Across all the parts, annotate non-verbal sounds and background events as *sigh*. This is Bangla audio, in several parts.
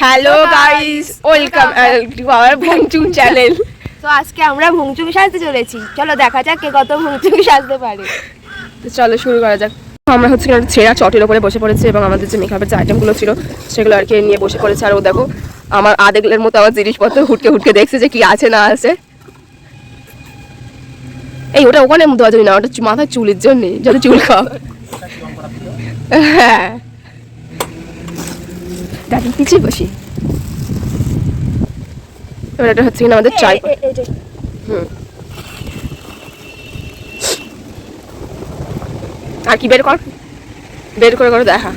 Hello guys welcome to our Bhongchung channel তো আজকে আমরা ভুংচুং সাজতে চলেছি। চলো দেখা যাক কে কত ভুংচুং সাজতে পারে। তো চলো শুরু করা যাক। আমরা হচ্ছে একটা ছেঁড়া চটের ওপরে বসে পড়েছি এবং আমাদের যে মেকআপের যে আইটেমগুলো ছিল সেগুলো আর কি নিয়ে বসে পড়েছে। আর ও দেখো আমার আধেগলের মতো আমার জিনিসপত্র হুটকে হুটকে দেখছে যে কি আছে না আছে। এই ওটা ওখানে দেওয়া যাবে না ওটা মাথায় চুলের জন্যে যাতে চুল খাও হ্যাঁ। দাদি পিছিয়ে বসি। এবার এটা হচ্ছে কিনা আমাদের ট্রাই হুম। আর কি বের কর? বের করে করে দেখা।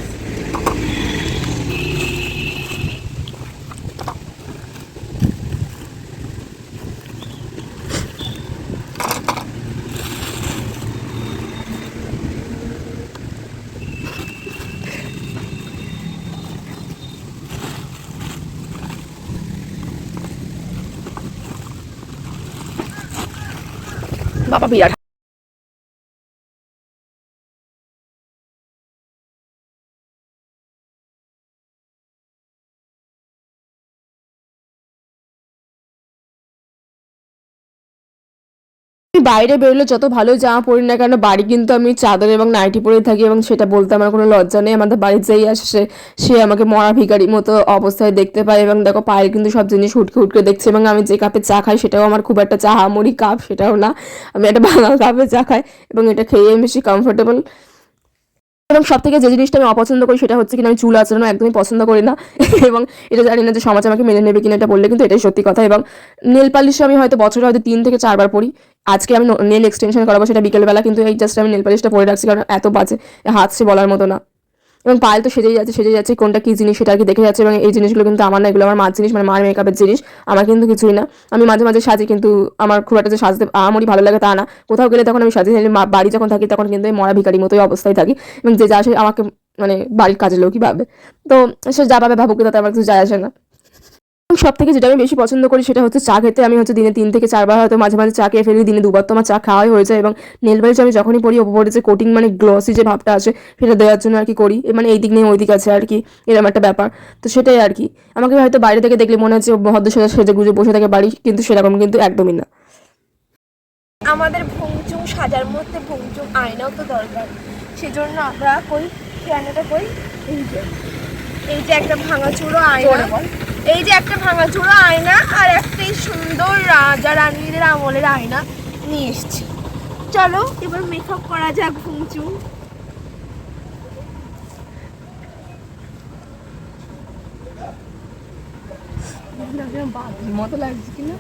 para. বাইরে বেরোলে যত ভালো জামা পরি না কেন, বাড়ি কিন্তু আমি চাদর এবং নাইটি পরে থাকি এবং সেটা বলতে আমার কোনো লজ্জা নেই। আমাদের বাড়ির যেই আসে, সে আমাকে মরা ভিকারির মতো অবস্থায় দেখতে পায় এবং দেখো পায়ের কিন্তু সব জিনিস হুটকে হুটকে দেখছে এবং আমি যে কাপে চা খাই সেটাও আমার খুব একটা চাহামরি কাপ সেটাও না। আমি একটা বাঙাল কাপে চা খাই এবং এটা খেয়ে আমি বেশি কমফোর্টেবল এবং সব থেকে যে জিনিসটা আমি অপছন্দ করি সেটা হচ্ছে কিনা আমি চুল আচরণ একদমই পছন্দ করি না। *laughs* এবং এটা জানি না যে সমাজ আমাকে মেনে নেবে কিনা এটা বললে কিন্তু এটাই সত্যি কথা। এবং নেল পালিশ আমি হয়তো বছরে হয়তো তিন থেকে চারবার পরি। আজকে আমি নেল এক্সটেনশন করাবো সেটা বিকেলবেলা, কিন্তু এই জাস্ট আমি নেল পালিশটা পরে রাখছি কারণ এত বাজে হাত সে বলার মতো না। এবং পায়েল তো সেজেই যাচ্ছে সেজে যাচ্ছে, কোনটা কী জিনিস সেটা আর কি দেখে যাচ্ছে এবং এই জিনিসগুলো কিন্তু আমার না, এগুলো আমার মার জিনিস মানে মার মেকআপের জিনিস, আমার কিন্তু কিছুই না। আমি মাঝে মাঝে সাজি কিন্তু আমার খুব একটা যে সাজতে আমারই ভালো লাগে তা না। কোথাও গেলে তখন আমি সাজি বাড়ি যখন থাকি তখন কিন্তু মরা ভিকারির মতোই অবস্থায় থাকি এবং যে যা আসে আমাকে মানে বাড়ির কাজের লোকই ভাবে। তো সে যা ভাবে ভাবুক তাতে আমার কিছু যায় আসে না। সব থেকে যেটা আমি বেশি পছন্দ করি সেটা হচ্ছে চা খেতে। আমি হচ্ছে দিনে তিন থেকে চারবার হয়তো মাঝে মাঝে চা খেয়ে ফেলি দিনে দুবার তো আমার চা খাওয়াই হয়ে যায় এবং নেল পালিশ আমি যখনই পড়ি ওপরে যে কোটিং মানে গ্লসি যে ভাবটা আছে সেটা দেওয়ার জন্য আর কি করি। মানে এই দিক নেই ওই দিক আছে আর কি এরকম একটা ব্যাপার। তো সেটাই আর কি। আমাকে হয়তো বাইরে থেকে দেখলে মনে হচ্ছে ভদ্র সেজে সেজে গুজে বসে থাকে বাড়ি কিন্তু সেরকম কিন্তু একদমই না। আমাদের ভুংচুং সাজার মধ্যে ভুংচুং আয়নাও তো দরকার। সেজন্য আমরা কই আয়নাটা কই? এই যে একটা ভাঙা চুড়ো আয়না এই যে একটা ভাঙা চুড়ো আয়না আর একটা সুন্দর রাজা রানীদের আমলের আয়না নিয়ে এসছি। চলো, এবার মেকআপ করা যাক ভুংচুং মতো লাগছে কিনা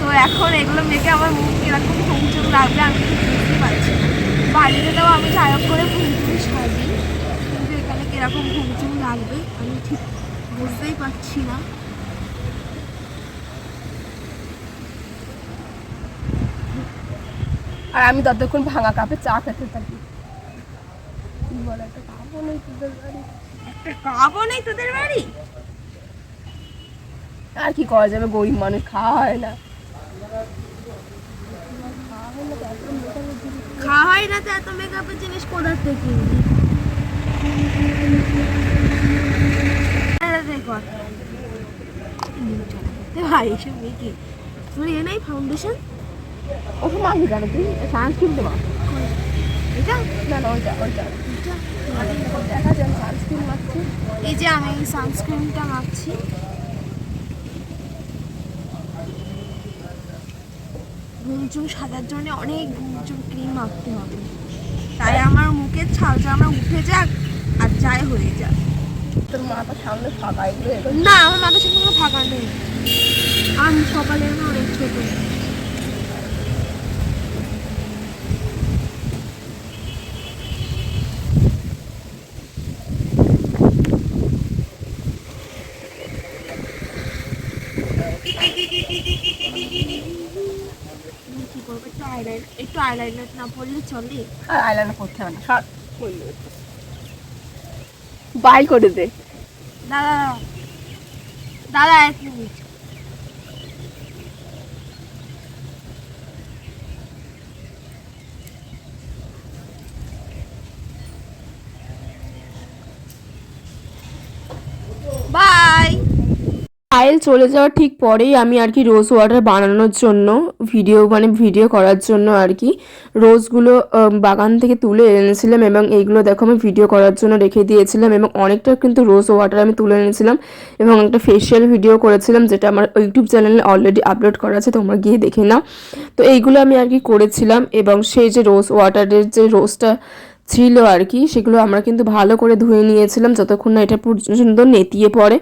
তো এখন এগুলো মেখে আমার মুখ কীরকম ভুংচুং লাগবে আমি বুঝতে পারছি বাড়িতে তো আমি ঝাড়ক করে ভুংচুং সাজি কীরকম ভুংচুং লাগবে আমি ঠিক বুঝতেই পারছি না। আর আমি ততক্ষণ ভাঙা কাপে চা খেতে থাকি। কি বলে একটা কাপও নেই তোদের বাড়ি? একটা কাপও নেই তোদের বাড়ি? আর কি করা যাবে গরিব মানুষ খাওয়া হয় না। খাওয়া হয় না তো এত মেকআপের জিনিস কোথার থেকে? ভাই এসব তোমার এ নাই ফাউন্ডেশন ওষুধ মাখবি কেন তুই সানস্ক্রিন মাখ এটা না না দেখা যায় সানস্ক্রিন মাখছি এই যে আমি সানস্ক্রিনটা মাখছি ঘুমচুম সাজার জন্য অনেক ঘুমচুম ক্রিম মাখতে হবে তাই আমার মুখের ছালটা আমরা উঠে যাক যাই হয়ে যাক তোর মাথা সামনে ফাঁকা এগুলো না আমার মাথার সামনে কোনো ফাঁকা নেই। আমি সকালে অনেক ছোট। একটু আইলাইন একটু আইলাইনার না পড়লে চলে। আর আইলাইনার করতে হবে না সর বাই করে দে। দাদা দাদা পায়েল চলে যাওয়ার ঠিক পরেই আমি আর কি রোজ ওয়াটার বানানোর জন্য ভিডিও মানে ভিডিও করার জন্য আর কি রোজগুলো বাগান থেকে তুলে এনেছিলাম এবং এইগুলো দেখো আমি ভিডিও করার জন্য রেখে দিয়েছিলাম এবং অনেকটা কিন্তু রোজ ওয়াটার আমি তুলে এনেছিলাম এবং একটা ফেশিয়াল ভিডিও করেছিলাম যেটা আমার ইউটিউব চ্যানেলে অলরেডি আপলোড করা আছে, তোমরা গিয়ে দেখে নাও। তো এইগুলো আমি আর কি করেছিলাম এবং সেই যে রোজ ওয়াটারের যে রোজটা ছিল আর কি, সেগুলো আমরা কিন্তু ভালো করে ধুয়ে নিয়েছিলাম যতক্ষণ না এটা পর্যন্ত নেতিয়ে পড়ে।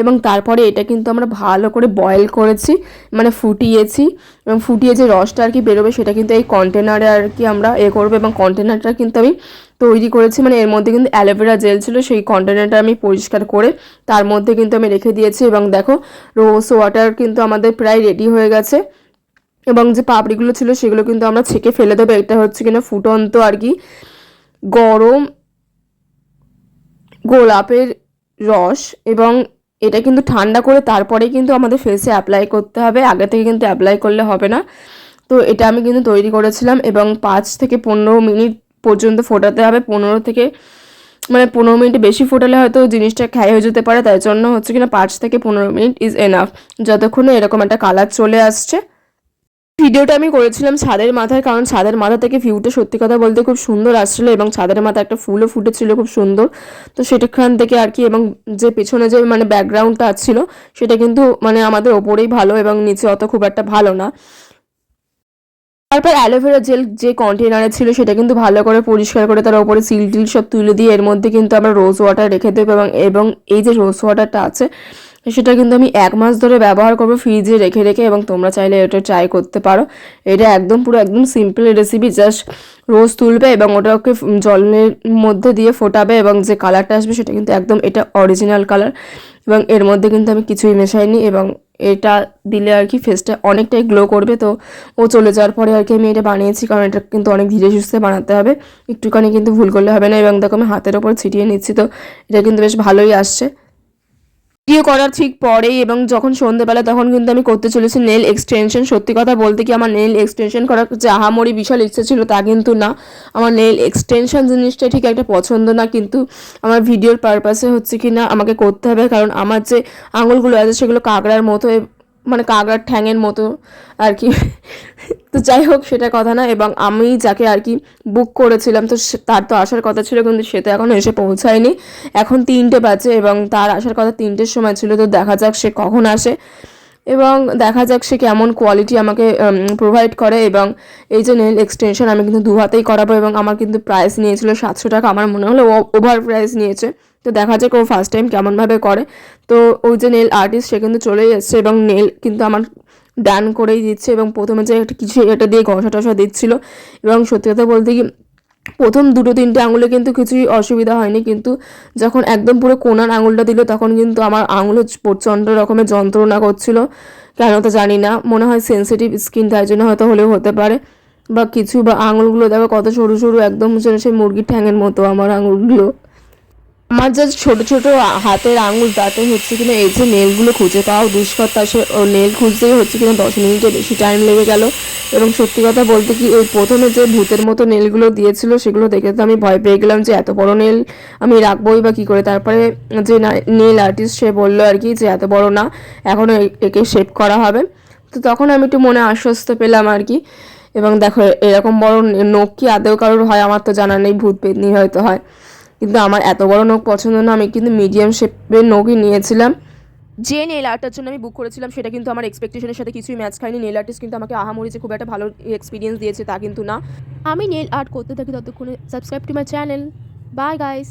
এবং তারপরে এটা কিন্তু আমরা ভালো করে বয়েল করেছি মানে ফুটিয়েছি। এবং ফুটিয়ে যে রসটা আর কি বেরোবে সেটা কিন্তু এই কন্টেনারে আর কি আমরা এ করব। এবং কন্টেনারটা কিন্তু আমি তৈরি করেছি মানে এর মধ্যে কিন্তু অ্যালোভেরা জেল ছিল, সেই কন্টেনারটা আমি পরিষ্কার করে তার মধ্যে কিন্তু আমি রেখে দিয়েছি। এবং দেখো রোজ ওয়াটার কিন্তু আমাদের প্রায় রেডি হয়ে গেছে। এবং যে পাপড়িগুলো ছিল সেগুলো কিন্তু আমরা ছেঁকে ফেলে দেবো। এটা হচ্ছে কিনা ফুটন্ত আর কি গরম গোলাপের রস এবং এটা কিন্তু ঠান্ডা করে তারপরে কিন্তু আমাদের ফেসে অ্যাপ্লাই করতে হবে। আগে থেকে কিন্তু অ্যাপ্লাই করলে হবে না। তো এটা আমি কিন্তু তৈরি করেছিলাম এবং পাঁচ থেকে পনেরো মিনিট পর্যন্ত ফোটাতে হবে। পনেরো থেকে মানে পনেরো মিনিট বেশি ফোটালে হয়তো জিনিসটা ক্ষয় হয়ে যেতে পারে। তাই জন্য হচ্ছে কিনা পাঁচ থেকে পনেরো মিনিট ইজ এনাফ যতক্ষণে এরকম একটা কালার চলে আসছে ভিডিওটা আমি করেছিলাম ছাদের মাথায়, কারণ ছাদের মাথা থেকে ভিউটা সত্যি কথা বলতে খুব সুন্দর আসছিল এবং ছাদের মাথায় একটা ফুলও ফুটেছিল খুব সুন্দর। তো সেটাখান থেকে আর কি এবং যে পেছনে যে মানে ব্যাকগ্রাউন্ডটা ছিল, সেটা কিন্তু মানে আমাদের ওপরেই ভালো এবং নিচে অত খুব একটা ভালো না। তারপর অ্যালোভেরা জেল যে কন্টেনারে ছিল, সেটা কিন্তু ভালো করে পরিষ্কার করে তার উপরে সিল টিল সব তুলে দিয়ে এর মধ্যে কিন্তু আমরা রোজ ওয়াটার রেখে দেবো এবং এবং এই যে রোজ ওয়াটারটা আছে সেটা কিন্তু আমি এক মাস ধরে ব্যবহার করব ফ্রিজে রেখে রেখে এবং তোমরা চাইলে এটা ট্রাই করতে পারো। এটা একদম পুরো একদম সিম্পল রেসিপি জাস্ট রোজ তুলবে এবং ওটাকে জলের মধ্যে দিয়ে ফোটাবে এবং যে কালারটা আসবে সেটা কিন্তু একদম এটা অরিজিনাল কালার এবং এর মধ্যে কিন্তু আমি কিছুই মেশাইনি এবং এটা দিলে আর কি ফেসটা অনেকটাই গ্লো করবে। তো ও চলে যাওয়ার পরে আর কি আমি এটা বানিয়েছি কারণ এটা কিন্তু অনেক ধীরে সুস্থে বানাতে হবে। একটুখানি কিন্তু ভুল করলে হবে না এবং দেখো আমি হাতের ওপর ছিটিয়ে নিচ্ছি, তো এটা কিন্তু বেশ ভালোই আসছে। ভিডিও করার ঠিক পরেই এবং যখন সন্ধেবেলা তখন কিন্তু আমি করতে চলেছি নেল এক্সটেনশন সত্যি কথা বলতে কি আমার নেল এক্সটেনশন করার যে আহামরি বিশাল ইচ্ছে ছিল তা কিন্তু না। আমার নেল এক্সটেনশন জিনিসটা ঠিক একটা পছন্দ না, কিন্তু আমার ভিডিওর পারপাসে হচ্ছে কি না আমাকে করতে হবে। কারণ আমার যে আঙুলগুলো আছে সেগুলো কাঁকড়ার মতো মানে কাঁকড়ার ঠ্যাঙের মতো আর কি। তো যাই হোক, সেটা কথা না। এবং আমি যাকে আর কি বুক করেছিলাম, তো তার তো আসার কথা ছিল, কিন্তু সে তো এখনও এসে পৌঁছায়নি। এখন তিনটে বাজে এবং তার আসার কথা তিনটের সময় ছিল, তো দেখা যাক সে কখন আসে। এবং দেখা যাক সে কেমন কোয়ালিটি আমাকে প্রোভাইড করে। এবং এই যে নেল এক্সটেনশন আমি কিন্তু দু হাতেই করাবো এবং আমার কিন্তু প্রাইস নিয়েছিল সাতশো টাকা। আমার মনে হলো ওভার প্রাইস নিয়েছে। তো দেখা যাক ও ফার্স্ট টাইম কেমনভাবে করে। তো ওই যে নেল আর্টিস্ট সে কিন্তু চলেই এসছে এবং নেল কিন্তু আমার ডান করেই দিচ্ছে এবং প্রথমে যে একটা কিছু এটা দিয়ে ঘষা টসা দিচ্ছিল এবং সত্যি কথা বলতে কি, প্রথম দুটো তিনটে আঙুলে কিন্তু কিছুই অসুবিধা হয়নি কিন্তু যখন একদম পুরো কোনার আঙুলটা দিল তখন কিন্তু আমার আঙুলে প্রচণ্ড রকমের যন্ত্রণা করছিল। কেন তো জানি না, মনে হয় সেনসিটিভ স্কিন তাই জন্য হয়তো হলেও হতে পারে। বা কিছু বা আঙুলগুলো দেখো কত সরু সরু, একদম সেই মুরগির ঠ্যাঙের মতো আমার আঙুলগুলো। আমার যা ছোট ছোট হাতের আঙুল, তাতে হচ্ছে কিনা এই যে নেলগুলো খুঁজে পাওয়া দুষ্কর তা সে নেল খুঁজতেই হচ্ছে কিনা দশ মিনিটের বেশি টাইম লেগে গেল। এবং সত্যি কথা বলতে কি, ওই প্রথমে যে ভূতের মতো নেলগুলো দিয়েছিল, সেগুলো দেখে তো আমি ভয় পেয়ে গেলাম যে এত বড় নেল আমি রাখবোই বা কী করে। তারপরে যে নেল আর্টিস্ট সে বলল আর কি যে এত বড় না এখনও একে শেপ করা হবে। তো তখন আমি একটু মনে আশ্বস্ত পেলাম আর কি। এবং দেখো, এরকম বড় নখ কি আদেও কারোর হয়? আমার তো জানা নেই ভূত পেতনি হয়তো হয়। কিন্তু আমার এত বড় নখ পছন্দ না আমি কিন্তু মিডিয়াম শেপের নখই নিয়েছিলাম। যে নেল আর্টের জন্য আমি বুক করেছিলাম সেটা কিন্তু আমার এক্সপেকটেশনের সাথে কিছুই ম্যাচ খায়নি নেল আর্টিস্ট কিন্তু আমাকে আহামরি যে খুব একটা ভালো এক্সপিরিয়েন্স দিয়েছে তা কিন্তু না। আমি নেল আর্ট করতে থাকি ততক্ষণে subscribe to my channel bye guys